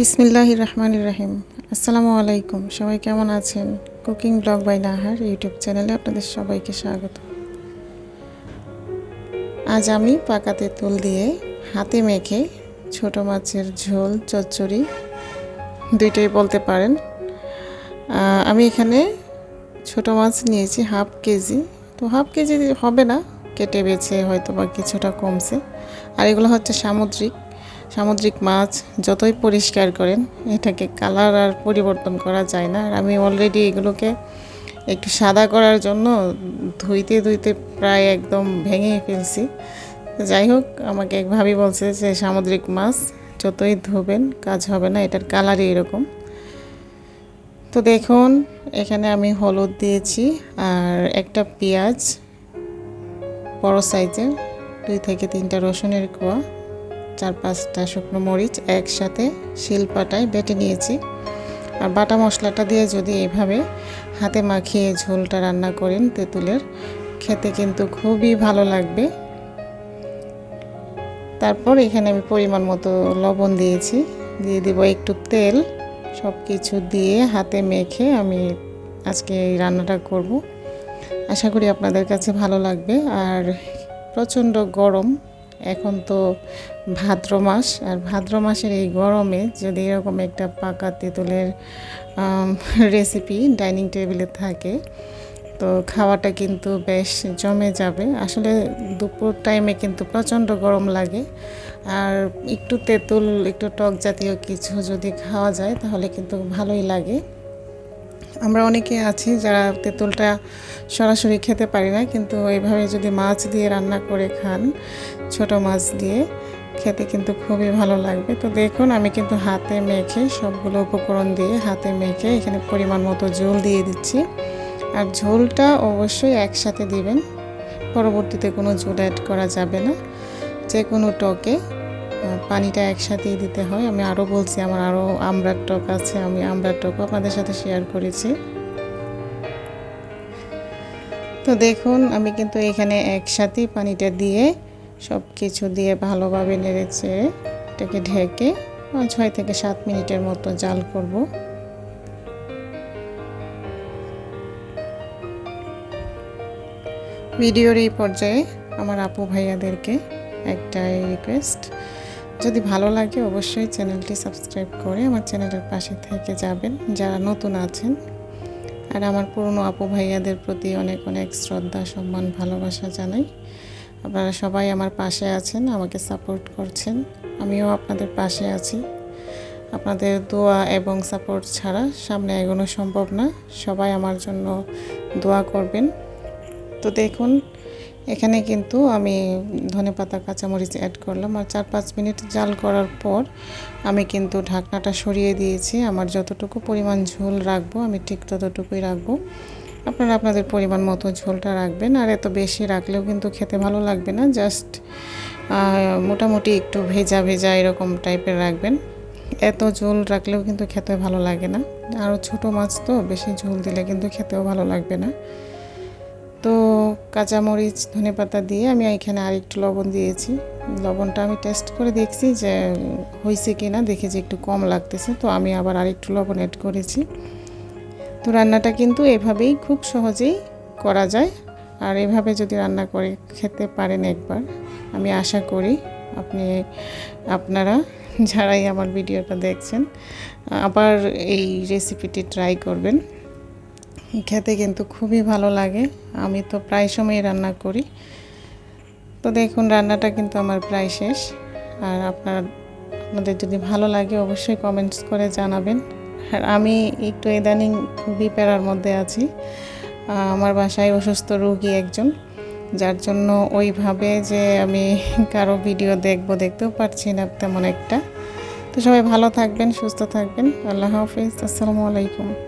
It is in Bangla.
বিসমিল্লাহ রহমান রহিম। আসসালামু আলাইকুম। সবাই কেমন আছেন? Cooking blog by Nahar YouTube চ্যানেলে আপনাদের সবাইকে স্বাগত। আজ আমি পাকাতে তুল দিয়ে হাতে মেখে ছোট মাছের ঝোল, চচ্চড়ি দুইটাই বলতে পারেন। আমি এখানে ছোট মাছ নিয়েছি হাফ কেজি। তো হাফ কেজি হবে না, কেটে বেছে হয়তো বা কিছুটা কমছে। আর এগুলো হচ্ছে সামুদ্রিক। সামুদ্রিক মাছ যতই পরিষ্কার করেন, এটাকে কালার আর পরিবর্তন করা যায় না। আর আমি অলরেডি এগুলোকে একটু সাদা করার জন্য ধুইতে ধুইতে প্রায় একদম ভেঙে ফেলছি। যাই হোক, আমাকে এক ভাবি বলছে যে, সামুদ্রিক মাছ যতই ধোবেন, কাজ হবে না, এটার কালারই এরকম। তো দেখুন, এখানে আমি হলুদ দিয়েছি আর একটা পেঁয়াজ, বড় সাইজের দুই থেকে তিনটা রসুনের কোয়া। চার পাঁচটা শুকনো মরিচ একসাথে শিলপাটায় বেটে নিয়েছি। আর বাটা মশলাটা দিয়ে যদি এভাবে হাতে মাখিয়ে ঝোলটা রান্না করেন তেঁতুলের, খেতে কিন্তু খুবই ভালো লাগবে। তারপর এখানে আমি পরিমাণ মতো লবণ দিয়েছি। দিয়ে দিব একটু তেল। সব কিছু দিয়ে হাতে মেখে আমি আজকে এই রান্নাটা করব। আশা করি আপনাদের কাছে ভালো লাগবে। আর প্রচণ্ড গরম এখন তো ভাদ্র মাস, আর ভাদ্র মাসের এই গরমে যদি এরকম একটা পাকা তেঁতুলের রেসিপি ডাইনিং টেবিলে থাকে, তো খাওয়াটা কিন্তু বেশ জমে যাবে। আসলে দুপুর টাইমে কিন্তু প্রচণ্ড গরম লাগে, আর একটু তেঁতুল, একটু টক জাতীয় কিছু যদি খাওয়া যায় তাহলে কিন্তু ভালোই লাগে। আমরা অনেকে আছি যারা তেঁতুলটা সরাসরি খেতে পারি না, কিন্তু এইভাবে যদি মাছ দিয়ে রান্না করে খান, ছোট মাছ দিয়ে, খেতে কিন্তু খুবই ভালো লাগবে। তো দেখুন, আমি কিন্তু হাতে মেখে সবগুলো উপকরণ দিয়ে হাতে মেখে এখানে পরিমাণ মতো ঝোল দিয়ে দিচ্ছি। আর ঝোলটা অবশ্যই একসাথে দিবেন, পরবর্তীতে কোনো ঝোল অ্যাড করা যাবে না। যে কোনো টকে পানিটা একসাথেই দিতে হয়। আমি আরও বলছি, আমার আরও আমড়ার টক আছে, আমি আমড়ার টকও আপনাদের সাথে শেয়ার করেছি। তো দেখুন, আমি কিন্তু এখানে একসাথেই পানিটা দিয়ে সব কিছু দিয়ে ভালোভাবে নেড়েছে এটাকে ঢেকে ছয় থেকে সাত মিনিটের মতো জাল করব। ভিডিওর এই পর্যায়ে আমার আপু ভাইয়াদেরকে একটাই রিকোয়েস্ট যদি ভালো লাগে অবশ্যই চ্যানেলটি সাবস্ক্রাইব করে আমার চ্যানেলের পাশে থেকে যাবেন যারা নতুন আছেন। আর আমার পুরনো আপু ভাইয়াদের প্রতি অনেক অনেক শ্রদ্ধা, সম্মান, ভালোবাসা জানাই। আপনারা সবাই আমার পাশে আছেন, আমাকে সাপোর্ট করছেন। আমিও আপনাদের পাশে আছি। আপনাদের দোয়া এবং সাপোর্ট ছাড়া সামনে এগোনো সম্ভব না। সবাই আমার জন্য দোয়া করবেন। তো দেখুন এখানে কিন্তু আমি ধনে পাতা, কাঁচামরিচ অ্যাড করলাম আর চার পাঁচ মিনিট জাল করার পর আমি কিন্তু ঢাকনাটা সরিয়ে দিয়েছি। আমার যতটুকু পরিমাণ ঝোল রাখব, আমি ঠিক ততটুকুই রাখব। আপনারা আপনাদের পরিমাণ মতো ঝোলটা রাখবেন আর এত বেশি রাখলেও কিন্তু খেতে ভালো লাগবে না, জাস্ট মোটামুটি একটু ভেজা ভেজা এরকম টাইপের রাখবেন। এত ঝোল রাখলেও কিন্তু খেতে ভালো লাগে না। আরও ছোট মাছ তো, বেশি ঝোল দিলে কিন্তু খেতেও ভালো লাগবে না। তো কাঁচামরিচ, ধনে পাতা দিয়ে আমি এখানে আরেকটু লবণ দিয়েছি। লবণটা আমি টেস্ট করে দেখছি যে হয়েছে কি না দেখে যে একটু কম লাগতেছে। তো আমি আবার আরেকটু লবণ অ্যাড করেছি। তো রান্নাটা কিন্তু এভাবেই খুব সহজেই করা যায়। আর এভাবে যদি রান্না করে খেতে পারেন একবার, আমি আশা করি আপনি, আপনারা যারাই আমার ভিডিওটা দেখছেন, আবার এই রেসিপিটি ট্রাই করবেন। খেতে কিন্তু খুবই ভালো লাগে। আমি তো প্রায় সময় রান্না করি। তো দেখুন, রান্নাটা কিন্তু আমার প্রায় শেষ। আর আপনার, আপনাদের যদি ভালো লাগে, অবশ্যই কমেন্টস করে জানাবেন। আর আমি একটু ইদানিং খুবই প্যারার মধ্যে আছি। আমার বাসায় অসুস্থ রোগী একজন, যার জন্য ওইভাবে যে আমি কারও ভিডিও দেখব, দেখতেও পারছি না তেমন একটা। তো সবাই ভালো থাকবেন, সুস্থ থাকবেন। আল্লাহ হাফিজ। আসসালামু আলাইকুম।